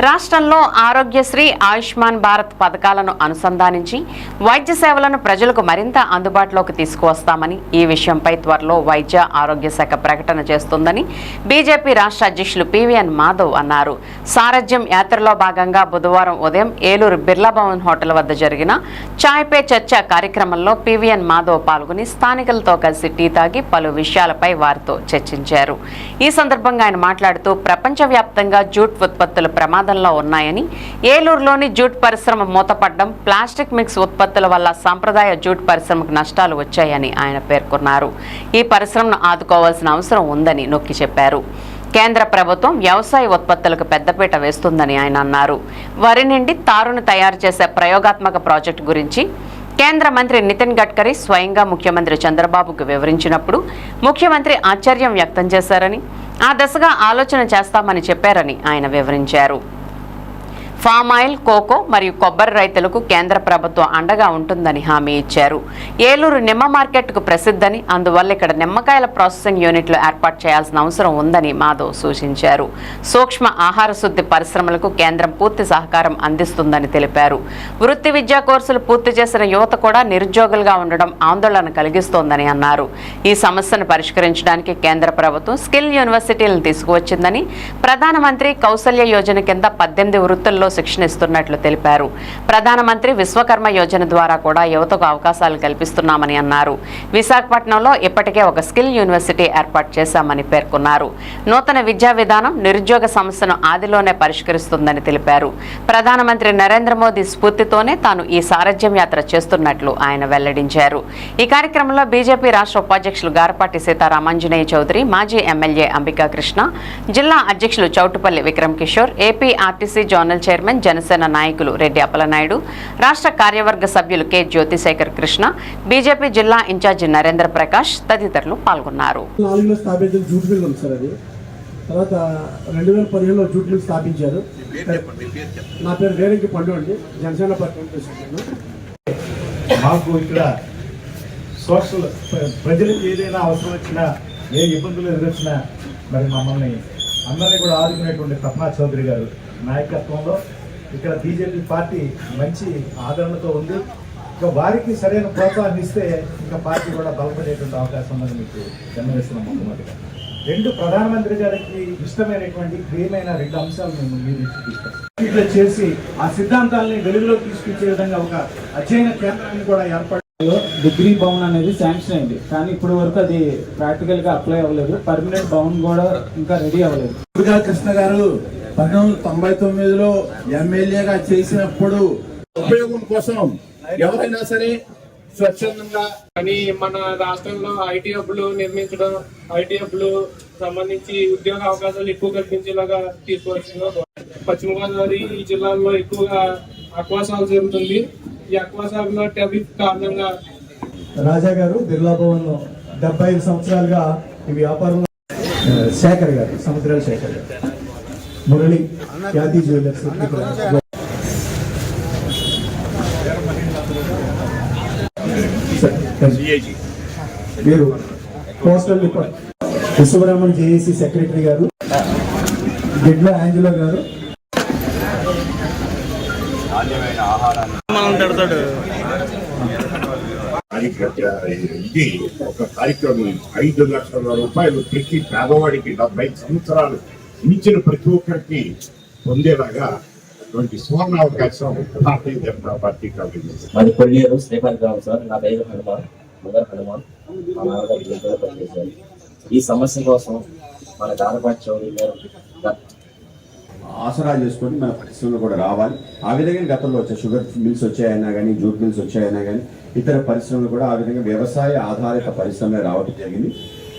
రాష్ట్రంలో ఆరోగ్యశ్రీ ఆయుష్మాన్ భారత్ పథకాలను అనుసంధానించి వైద్య సేవలను ప్రజలకు మరింత అందుబాటులోకి తీసుకువస్తామని ఈ విషయంపై త్వరలో వైద్య ఆరోగ్య శాఖ ప్రకటన చేస్తుందని బీజేపీ రాష్ట్ర అధ్యక్షులు పివిఎన్ మాధవ్ అన్నారు. సారథ్యం యాత్రలో భాగంగా బుధవారం ఉదయం ఏలూరు బిర్లా భవన్ హోటల్ వద్ద జరిగిన చాయ్ పే చర్చ కార్యక్రమంలో పివిఎన్ మాధవ్ పాల్గొని స్థానికులతో కలిసి టీ తాగి పలు విషయాలపై వారితో చర్చించారు. ఈ సందర్భంగా ఆయన మాట్లాడుతూ ప్రపంచవ్యాప్తంగా జూట్ ఉత్పత్తుల ప్రమాదం ప్రమాదంలో ఉన్నాయని. ఏలూరులోని జూట్ పరిశ్రమ మూతపడ్డం ప్లాస్టిక్ మిక్స్ ఉత్పత్తుల వల్ల సాంప్రదాయ జూట్ పరిశ్రమకు నష్టాలు వచ్చాయని ఆయన పేర్కొన్నారు. ఈ పరిశ్రమను ఆదుకోవాల్సిన అవసరం ఉందని నొక్కి చెప్పారు. కేంద్ర ప్రభుత్వం వ్యవసాయ ఉత్పత్తులకు పెద్దపీట వేస్తుందని ఆయన అన్నారు. వరి నుండి తారును తయారు చేసే ప్రయోగాత్మక ప్రాజెక్టు గురించి కేంద్ర మంత్రి నితిన్ గడ్కరీ స్వయంగా ముఖ్యమంత్రి చంద్రబాబుకు వివరించినప్పుడు ముఖ్యమంత్రి ఆశ్చర్యం వ్యక్తం చేశారని ఆ దశగా ఆలోచన చేస్తామని చెప్పారని ఆయన వివరించారు. ఫామ్ ఆయిల్ కోకో మరియు కొబ్బరి రైతులకు కేంద్ర ప్రభుత్వం అండగా ఉంటుందని హామీ ఇచ్చారు. ఏలూరు నిమ్మ మార్కెట్కు ప్రసిద్ధని అందువల్ల ఇక్కడ నిమ్మకాయల ప్రాసెసింగ్ యూనిట్లు ఏర్పాటు చేయాల్సిన అవసరం ఉందని మాధవ్ సూచించారు. సూక్ష్మ ఆహార శుద్ధి పరిశ్రమలకు కేంద్రం పూర్తి సహకారం అందిస్తుందని తెలిపారు. వృత్తి విద్యా కోర్సులు పూర్తి చేసిన యువత కూడా నిరుద్యోగులుగా ఉండడం ఆందోళన కలిగిస్తోందని అన్నారు. ఈ సమస్యను పరిష్కరించడానికి కేంద్ర ప్రభుత్వం స్కిల్ యూనివర్సిటీలను తీసుకువచ్చిందని ప్రధానమంత్రి కౌశల్య యోజన కింద పద్దెనిమిది వృత్తుల్లో శిక్షణ ఇస్తున్నట్లు తెలిపారు. ప్రధానమంత్రి విశ్వకర్మ యోజన ద్వారా కూడా యువతకు అవకాశాలు కల్పిస్తున్నామని అన్నారు. విశాఖపట్నంలో ఇప్పటికే ఒక స్కిల్ యూనివర్సిటీ ఏర్పాటు చేశామని పేర్కొన్నారు. నూతన విద్యా విధానం నిరుద్యోగ సమస్యను ఆదిలోనే పరిష్కరిస్తుందని తెలిపారు. ప్రధానమంత్రి నరేంద్ర మోదీ స్ఫూర్తితోనే తాను ఈ సారథ్యం యాత్ర చేస్తున్నట్లు ఆయన వెల్లడించారు. ఈ కార్యక్రమంలో బీజేపీ రాష్ట్ర ఉపాధ్యక్షులు గారపాటి సీతారామాంజనేయ చౌదరి మాజీ ఎమ్మెల్యే అంబికా కృష్ణ జిల్లా అధ్యక్షులు Choutupalli Vikram Kishore AP RTC zonal chairman chairman Janasena నాయకులు రెడ్డి అప్పలనాయుడు రాష్ట్ర కార్యవర్గ సభ్యులు కె. జ్యోతిశేఖర్ కృష్ణ బీజేపీ జిల్లా ఇన్ఛార్జి నరేంద్ర ప్రకాష్ తదితరులు పాల్గొన్నారు. తర్వాత రెండు వేల పదిహేనులో జూట్ మిల్ స్థాపించారు. నా పేరు వేరంకి పండు అండి. జనసేన పార్టీ మాకు ఇక్కడ సోషల్ ప్రజలకు ఏదైనా అవసరం వచ్చినా ఏ ఇబ్బందులు ఎదురొచ్చినా మరి మమ్మల్ని అందరినీ కూడా ఆదుకునేటువంటి తపనా చౌదరి గారు నాయకత్వంలో. ఇక్కడ బీజేపీ పార్టీ మంచి ఆదరణతో ఉంది. ఇక వారికి సరైన ప్రోత్సాహం ఇస్తే ఇంకా పార్టీ కూడా బలపడేటువంటి అవకాశం ఉందని మీకు జన్మనిస్తున్నాం మొట్టమొదటిగా. రెండు ప్రధానమంత్రి గారికి ఇష్టమైనటువంటి ప్రియమైన రెండు అంశాలు మేము మీరు తీసుకొస్తాం. చేసి ఆ సిద్ధాంతాలని వెలుగులోకి తీసుకొచ్చే విధంగా ఒక అధ్యయన కేంద్రాన్ని కూడా ఏర్పాటు డిగ్రీ భవన్ అనేది శాంక్షన్ అయింది. కానీ ఇప్పటి వరకు అది ప్రాక్టికల్గా అప్లై అవ్వలేదు. పర్మనెంట్ భవన్ కూడా ఇంకా రెడీ అవ్వలేదు. కృష్ణ గారు పంతొమ్మిది తొంభై తొమ్మిదిలో ఎమ్మెల్యేగా చేసినప్పుడు ఉపయోగం కోసం ఎవరైనా సరే స్వచ్ఛందంగా కానీ మన రాష్ట్రంలో ఐటీ హబ్లు నిర్మించడం ఐటీ హబ్లు సంబంధించి ఉద్యోగ అవకాశాలు ఎక్కువ కల్పించేలాగా తీసుకొచ్చిన పశ్చిమ గోదావరి ఈ జిల్లాల్లో ఎక్కువగా అక్వాసాలు జరుగుతుంది. ఈ అక్వాసాగులో టెరిఫ్ కారణంగా రాజా గారు బిర్లా భవన్ డెబ్బై ఐదు సంవత్సరాలుగా ఈ వ్యాపారంలో శేఖర్ గారు. సముద్రాల శేఖర్ గారు. మురళి ఖ్యాతి జ్యువెలర్స్ మీరు పోస్టల్ విశ్వబ్రహ్మణ్ జేఏసీ సెక్రటరీ గారు గిడ్ల ఆంజలో గారు. ఇది ఒక కార్యక్రమం ఐదు లక్షల రూపాయలు ప్రతి పేదవాడికి డెబ్బై సంవత్సరాలు. మించిన ప్రతి ఒక్కరికి పొందేలాగా అటువంటి సువర్ణ అవకాశం భారతీయ జనతా పార్టీ కలిగింది మాది కొల్లేరు శ్రీకాంత్ గ్రామం సార్ నా పేరు హనుమాన్. మదర్ హనుమాన్. మా నాన్నగారు పనిచేశారు. ఈ సమస్య కోసం మన దానపాటి చౌదరి గారు ఆసరా చేసుకొని మన పరిశ్రమలు కూడా రావాలి. ఆ విధంగా గతంలో వచ్చే షుగర్ మిల్స్ వచ్చాయన్నా కానీ జూట్ మిల్స్ వచ్చాయన్నా కానీ ఇతర పరిశ్రమలు కూడా ఆ విధంగా వ్యవసాయ ఆధారిత పరిశ్రమలే రావడం జరిగింది.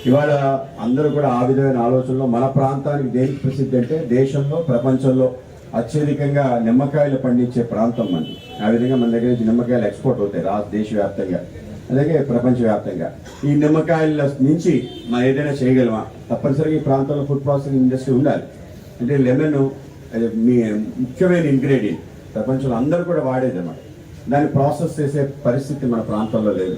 ఇవాళ అందరూ కూడా ఆ విధమైన ఆలోచనలో మన ప్రాంతానికి దేనికి ప్రసిద్ధి అంటే దేశంలో ప్రపంచంలో అత్యధికంగా నిమ్మకాయలు పండించే ప్రాంతం మనది. ఆ విధంగా మన దగ్గర నుంచి నిమ్మకాయలు ఎక్స్పోర్ట్ అవుతాయి రా దేశవ్యాప్తంగా అలాగే ప్రపంచవ్యాప్తంగా. ఈ నిమ్మకాయల నుంచి మనం ఏదైనా చేయగలమా? తప్పనిసరిగా ఈ ప్రాంతంలో ఫుడ్ ప్రాసెసింగ్ ఇండస్ట్రీ ఉండాలి. అంటే లెమన్ మీ ముఖ్యమైన ఇంగ్రీడియంట్ ప్రపంచంలో అందరూ కూడా వాడేది అన్నమాట. దాన్ని ప్రాసెస్ చేసే పరిస్థితి మన ప్రాంతంలో లేదు.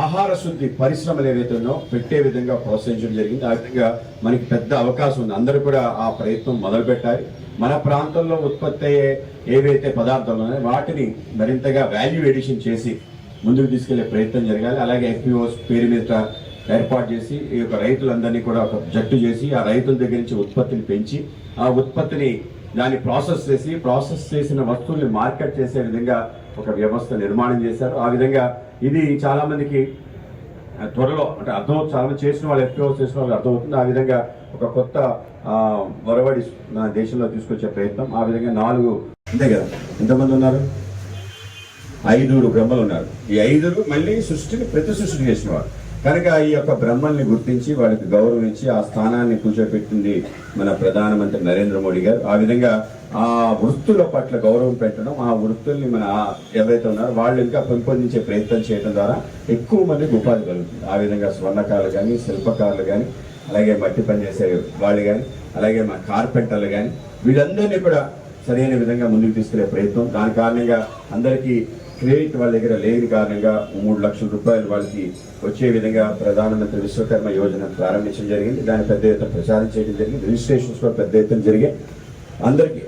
ఆహార శుద్ధి పరిశ్రమలు ఏవైతే ఉన్నో పెట్టే విధంగా ప్రోత్సహించడం జరిగింది. ఆ విధంగా మనకి పెద్ద అవకాశం ఉంది. అందరూ కూడా ఆ ప్రయత్నం మొదలు పెట్టాలి మన ప్రాంతంలో ఉత్పత్తి అయ్యే ఏవైతే పదార్థాలు ఉన్నాయో వాటిని మరింతగా వాల్యూ ఎడిషన్ చేసి ముందుకు తీసుకెళ్ళే ప్రయత్నం జరగాలి. అలాగే ఎఫ్పిఓస్ పేరు మీద ఏర్పాటు చేసి ఈ యొక్క రైతులందరినీ కూడా ఒక జట్టు చేసి ఆ రైతుల దగ్గర నుంచి ఉత్పత్తిని పెంచి ఆ ఉత్పత్తిని దాన్ని ప్రాసెస్ చేసి ప్రాసెస్ చేసిన వస్తువుల్ని మార్కెట్ చేసే విధంగా ఒక వ్యవస్థ నిర్మాణం చేశారు. ఆ విధంగా ఇది చాలా మందికి త్వరలో అంటే అర్థం చాలామంది చేసిన వాళ్ళు ఎఫ్పిఓస్ చేసిన వాళ్ళు అర్థమవుతుంది. ఆ విధంగా ఒక కొత్త ఆ, ఒరవడి మన దేశంలో తీసుకొచ్చే ప్రయత్నం. ఆ విధంగా నాలుగు అంతే కదా. ఎంతమంది ఉన్నారు? ఐదుగురు బ్రహ్మలు ఉన్నారు. ఈ ఐదుగురు మళ్ళీ సృష్టిని ప్రతి సృష్టి చేసినవారు కనుక ఈ యొక్క బ్రహ్మల్ని గుర్తించి వాళ్ళకి గౌరవించి ఆ స్థానాన్ని కూర్చోబెట్టింది మన ప్రధానమంత్రి నరేంద్ర మోడీ గారు. ఆ విధంగా ఆ వృత్తుల పట్ల గౌరవం పెట్టడం ఆ వృత్తుల్ని మన ఎవరైతే ఉన్నారో వాళ్ళు ఇంకా పెంపొందించే ప్రయత్నం చేయడం ద్వారా ఎక్కువ మందికి ఉపాధి కలుగుతుంది. ఆ విధంగా స్వర్ణకారులు కానీ శిల్పకారులు కానీ అలాగే మట్టి పని చేసే వాళ్ళు కానీ అలాగే మన కార్పెంటర్లు కానీ వీళ్ళందరినీ కూడా సరైన విధంగా ముందుకు తీసుకెళ్ళే ప్రయత్నం. దాని కారణంగా అందరికీ క్రెడిట్ వాళ్ళ దగ్గర లేని కారణంగా మూడు లక్షల రూపాయలు వాళ్ళకి వచ్చే విధంగా ప్రధానమంత్రి విశ్వకర్మ యోజన ప్రారంభించడం జరిగింది. దాన్ని పెద్ద ఎత్తున ప్రచారం చేయడం జరిగింది. రిజిస్ట్రేషన్స్ కూడా పెద్ద ఎత్తున జరిగాయి. అందరికీ